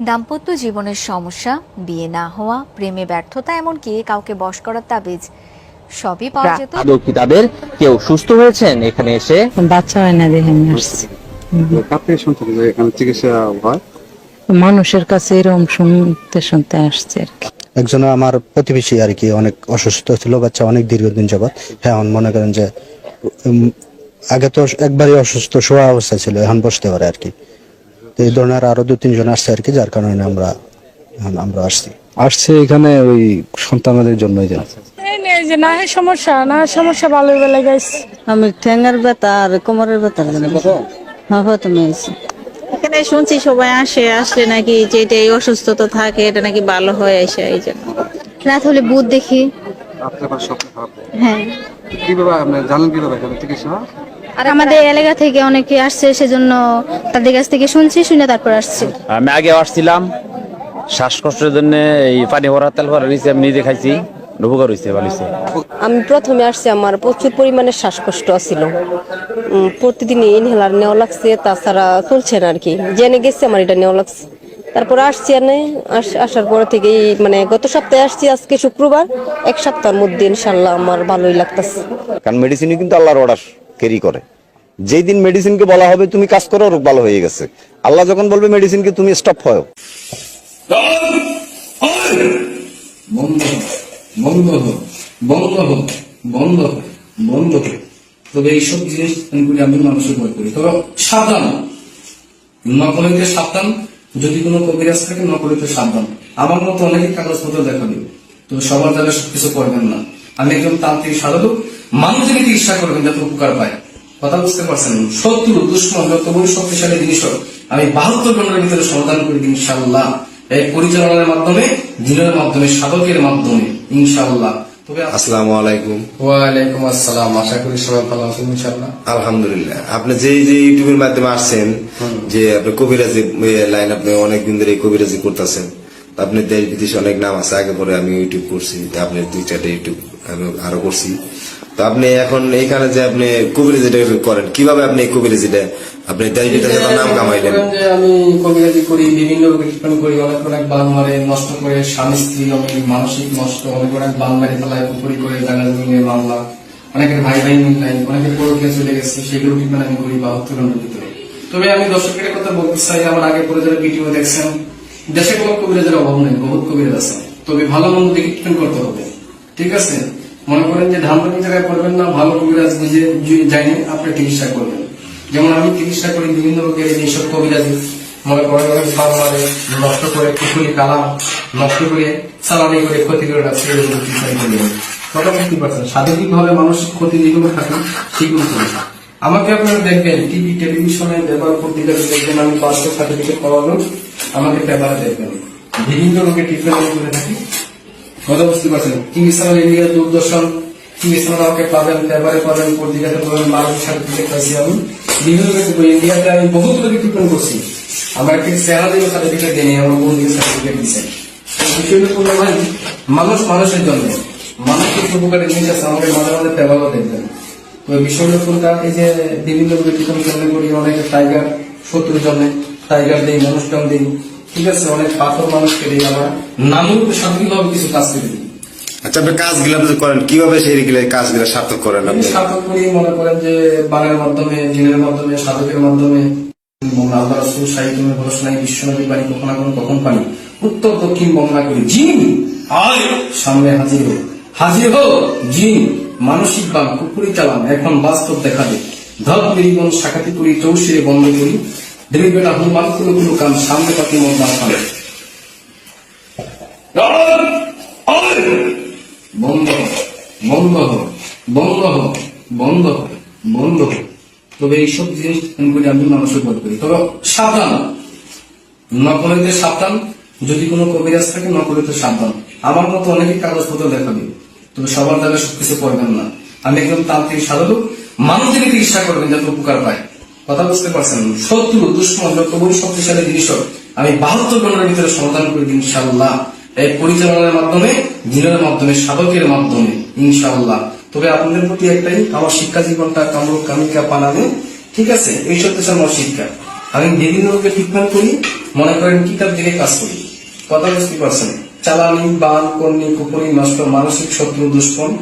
দাম্পত্য জীবনের সমস্যা বিয়ে না হওয়া প্রেমে ব্যর্থতা এমনকি কাউকে বশ করার তাবিজ সবই পাওয়া যেত আদৌ কি তাদের কেউ সুস্থ হয়েছেন এখানে এসে? বাচ্চা হয় না দেখে আমি আসছি। কার থেকে যে এখানে চিকিৎসা হয়? মানুষের কাছে এরকম শুনতে শুনতে আসছে আর কি। একজন আমার প্রতিবেশী আর কি অনেক অসুস্থ ছিল বাচ্চা অনেক দীর্ঘদিন যাবত হ্যাঁ এখন মনে করেন যে উম, আগে তো একবারই অসুস্থ শোয়া অবস্থা ছিল এখন বসতে পারে আর কি। এই ধরনের আরও দু তিনজন আসছে আর কি যার কারণে আমরা আমরা আসছি। আসছে এখানে ওই সন্তানদের জন্যই যে যে না সমস্যা না সমস্যা ভালো বেলা গাইছে আমি ঠ্যাঙ্গার ব্যথা আর কোমরের ব্যথা হ্যাঁ প্রথমে আইছি এখানে শুনছি সবাই আসে আসলে নাকি যে এটা এই অসুস্থতা থাকে এটা নাকি ভালো হয়ে আসে এই জন্য। রাত হলে ভূত দেখি। হ্যাঁ। কীভাবে আপনি জানেন কীভাবে এখানে চিকিৎসা? হয়? আর আমাদের এলাকা থেকে অনেকে আসছে সেজন্য তাদের কাছ থেকে শুনছি শুনে তারপর আসছি। আমি আগে আসছিলাম। শ্বাসকষ্টের জন্য এই পানি ভরা তেল ভরা নিচে আমি নিজে খাইছি। উপকার হয়েছে ভালো হয়েছে আমি প্রথমে আসছি আমার প্রচুর পরিমাণে শ্বাসকষ্ট ছিল প্রতিদিন ইনহেলার নেওয়া লাগছে তাছাড়া চলছে না আর কি জেনে গেছে আমার এটা নেওয়া লাগছে। তারপরে আসছি এনে আসার পর থেকেই মানে গত সপ্তাহে আসছি আজকে শুক্রবার এক সপ্তাহের মধ্যে ইনশাল্লাহ আমার ভালোই লাগতেছে। কারণ মেডিসিনই কিন্তু আল্লাহর অর্ডার ক্যারি করে। যেই দিন মেডিসিনকে বলা হবে, তুমি কাজ করো, রোগ ভালো হয়ে গেছে। আল্লাহ যখন বলবে মেডিসিনকে তুমি স্টপ হয় তবে এইসব জিনিস গুলি আমি মানুষের ভয় করি। তবে সাবধান। নকলিতে সাবধান। যদি কোনো কবিরাজ থাকে, নকলিতে সাবধান। আমার মতো অনেকেই কাগজপত্র দেখাবে। তো সবার দ্বারা সবকিছু করবেন না। আমি একজন তান্ত্রিক সাধক। মানুষের চিকিৎসা করবেন, যাতে উপকার পায়। কথা বুঝতে পারছেন? শত্রু দুশ্মন যত বড় শক্তিশালী জিনিস হোক আমি বাহাত্তর ঘণ্টার ভিতরে সমাধান করে ইনশাল্লাহ এই পরিচালনার মাধ্যমে দিনের মাধ্যমে সাধকের মাধ্যমে ইনশাল্লাহ তবে আসসালামু আলাইকুম। ওয়ালাইকুম আসসালাম। আশা করি সবাই ভালো আছেন ইনশাল্লাহ আলহামদুলিল্লাহ। আপনি যে যে ইউটিউবের মাধ্যমে আসছেন যে আপনি কবিরাজি লাইন আপনি অনেকদিন ধরে এই কবিরাজি করতেছেন আপনি দেশ বিদেশে অনেক নাম আছে আগে পরে আমি ইউটিউব করছি আপনি দুই চারটে ইউটিউব আমি আরও করছি। আপনি এখন এইখানে যে আপনি কবিরাজিটা করেন, কীভাবে আপনি কবিরাজিটা আপনি বিদেশে নাম কামাইলেন। আমি কবিরাজি করি বিভিন্ন ট্রিটমেন্ট করি, অনেক অনেক বান মারে, নষ্ট করে, স্বামী, স্ত্রী, অনেক মানসিক নষ্ট, অনেক অনেক বান মারে ফেলায়, পুকুরি করে মামলা, অনেকের ভাই ভাই মিল নাই, অনেকের চলে গেছে, সেগুলো ট্রিটমেন্ট আমি করি ঘণ্টার ভিতরে। তবে আমি দর্শকের কথা বলতে চাই, আমার আগে পরে যারা ভিডিও দেখছেন, দেশে কোনো কবিরাজের অভাব নেই, বহুত কবিরাজ আছে। তবে ভালো মন্দ দেখে ট্রিটমেন্ট করতে হবে, ঠিক আছে? মনে করেন যে ধানবানি জায়গায় করবেন না, ভালো কবিরাজ নিজে জানি আপনি চিকিৎসা করবেন। যেমন আমি চিকিৎসা করি, বিভিন্ন রোগের এইসব কবিরাজি, মনে করেন ভালো মারে, নষ্ট করে পুকুরি কালাম নষ্ট করে সালানি করে ক্ষতি করে রাখছে চিকিৎসা করি আমি। কথা বুঝতে পারছেন? মানসিক ক্ষতি যেগুলো থাকে, সেগুলো করি আমাকে আপনারা দেখবেন, টিভি, টেলিভিশনে ব্যবহার গেলে দেখবেন আমি পাসপোর্ট সার্টিফিকেট পাওয়ানো আমাকে পেপারে দেখবেন। বিভিন্ন রোগের ট্রিটমেন্ট করে থাকি। কথা বুঝতে পারছেন? চ্যানেল ইন্ডিয়া দূরদর্শন চ্যানেল আমাকে পাবেন, পেপারে পাবেন, পত্রিকাতে পাবেন বাংলাদেশ সার্টিফিকেট পাইছি আমি বিভিন্ন রোগের ইন্ডিয়াতে আমি বহুত রোগী ট্রিটমেন্ট করছি। আমার একটি চেহারা দিয়ে সার্টিফিকেট দেয়নি আমার বোন দিয়ে সার্টিফিকেট দিচ্ছে বিষয়টা করলে ভাই, মানুষ মানুষের জন্য মানুষের উপকারের জিনিস আছে? আমাকে মাঝে মাঝে পেপারও দেখবেন। তো বিষয়টা কোনটা? এই যে বিভিন্ন ট্রিটমেন্ট জন্য করি, অনেকে টাইগার শত্রুর জন্য টাইগার দিই মানুষটাও দিই। ঠিক আছে অনেক পাথর মানুষকে দিই আমার নামের উপরে সার্বিকভাবে কিছু কাজ করে দিই। আচ্ছা আপনি কাজগুলো আপনি করেন কীভাবে সেই কাজগুলো সার্থক করেন আপনি? সাধক করি মনে করেন যে বানের মাধ্যমে জিনের মাধ্যমে সাধকের মাধ্যমে আল্লাহ রসুল সাহিত্যমে ভরস নাই বিশ্বনবী বাণী কখন কখন পানি? উত্তর দক্ষিণ বর্ণনা করি। জিন আয় সামনে হাজির হোক হাজির হোক জিন মানসিক বান কুকুরি চালান এখন বাস্তব দেখা দে ধর নিরিবন শাখাতি করি চৌশিরে বন্ধ করি। কোনো কোনো কাম সামনে পাতি মন না ফালে বন্ধ বন্ধ বন্ধ বন্ধ বন্ধ। তবে এইসব জিনিস গুলি আমি মানুষের বল করি। তবে সাবধান। নকলিতে সাবধান। যদি কোনো কবিরাজ থাকে নকলিতে সাবধান। আমার মতো অনেকেই কাগজপত্র দেখাবে। তবে সবার দ্বারা সবকিছু করবেন না। আমি একজন তান্ত্রিক সাধক। মানুষের চিকিৎসা করবেন যাতে উপকার পায়। কথা বুঝতে পারছেন? শত্রু দুশ্মন, যত বড় শক্তিশালী জিনিস হোক আমি বাহাত্তর ঘণ্টার ভিতরে সমাধান করে ইনশাল্লাহ এই পরিচালনার মাধ্যমে, দিনের মাধ্যমে সাধকের মাধ্যমে ইনশাল্লাহ তবে আপনাদের প্রতি একটাই, আমার শিক্ষা জীবনটা কামরূপ কামিকা পানাবে ঠিক আছে? এই সত্য আমার শিক্ষা। আমি বিভিন্ন রোগের ট্রিটমেন্ট করি, মনে করেন কিতাব দিকে কাজ করি। কথা বুঝতে পারছেন? চালানি, বান কর্ণি কুপুরি নষ্ট, মানসিক শত্রু দুষ্কর্ম